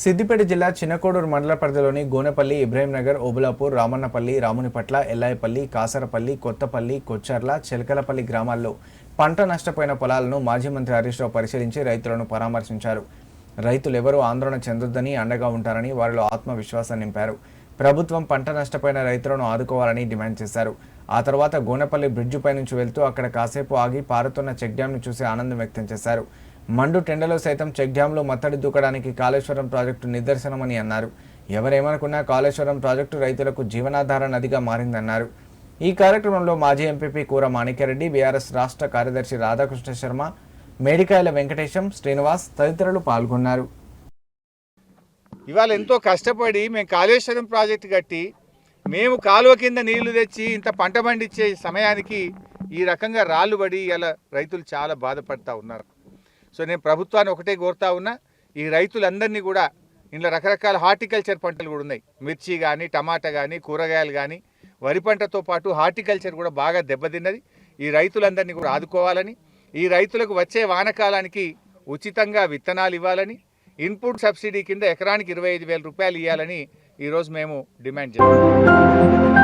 సిద్దిపేట జిల్లా చిన్నకోడూరు మండల పరిధిలోని గోనెపల్లి ఇబ్రహీంనగర్ ఓబులాపూర్ రామన్నపల్లి రామునిపట్ల ఎల్లాయపల్లి కాసరపల్లి కొత్తపల్లి కొచ్చర్ల చిలకలపల్లి గ్రామాల్లో పంట నష్టపోయిన పొలాలను మాజీ మంత్రి హరీష్ రావు పరిశీలించి రైతులను పరామర్శించారు. రైతులెవరూ ఆందోళన చెందొద్దని అండగా ఉంటారని వారిలో ఆత్మవిశ్వాసం నింపారు. ప్రభుత్వం పంట నష్టపోయిన రైతులను ఆదుకోవాలని డిమాండ్ చేశారు. ఆ తర్వాత గోనెపల్లి బ్రిడ్జిపై నుంచి వెళ్తూ అక్కడ కాసేపు ఆగి పారుతున్న చెక్ డ్యాంను చూసి ఆనందం వ్యక్తం చేశారు. మండు టెండలో సైతం చెక్ డ్యాంలో మత్తడి దూకడానికి కాళేశ్వరం ప్రాజెక్టు నిదర్శనమని అన్నారు. ఎవరేమనుకున్నా కాళేశ్వరం ప్రాజెక్టు రైతులకు జీవనాధార నదిగా మారిందన్నారు. ఈ కార్యక్రమంలో మాజీ ఎంపీపీ కూర మాణిక్యారెడ్డి బీఆర్ఎస్ రాష్ట్ర కార్యదర్శి రాధాకృష్ణ శర్మ మేడికాయల వెంకటేశం శ్రీనివాస్ తదితరులు పాల్గొన్నారు. ఇవాళ ఎంతో కష్టపడి మేము కాళేశ్వరం ప్రాజెక్టు కట్టి మేము కాలువ కింద నీళ్ళు తెచ్చి ఇంత పంట పండించే సమయానికి ఈ రకంగా రాళ్ళు పడి ఇలా రైతులు చాలా బాధపడతా ఉన్నారు. సో నేను ప్రభుత్వాన్ని ఒకటే కోరుతా ఉన్నా ఈ రైతులందరినీ కూడా ఇందులో రకరకాల హార్టికల్చర్ పంటలు కూడా ఉన్నాయి. మిర్చి కానీ టమాటా కానీ కూరగాయలు కానీ వరి పంటతో పాటు హార్టికల్చర్ కూడా బాగా దెబ్బతిన్నది. ఈ రైతులందరినీ కూడా ఆదుకోవాలని ఈ రైతులకు వచ్చే వానకాలానికి ఉచితంగా విత్తనాలు ఇవ్వాలని ఇన్పుట్ సబ్సిడీ కింద ఎకరానికి ఇరవై ఐదు రూపాయలు ఇవ్వాలని ఈరోజు మేము డిమాండ్ చేస్తాం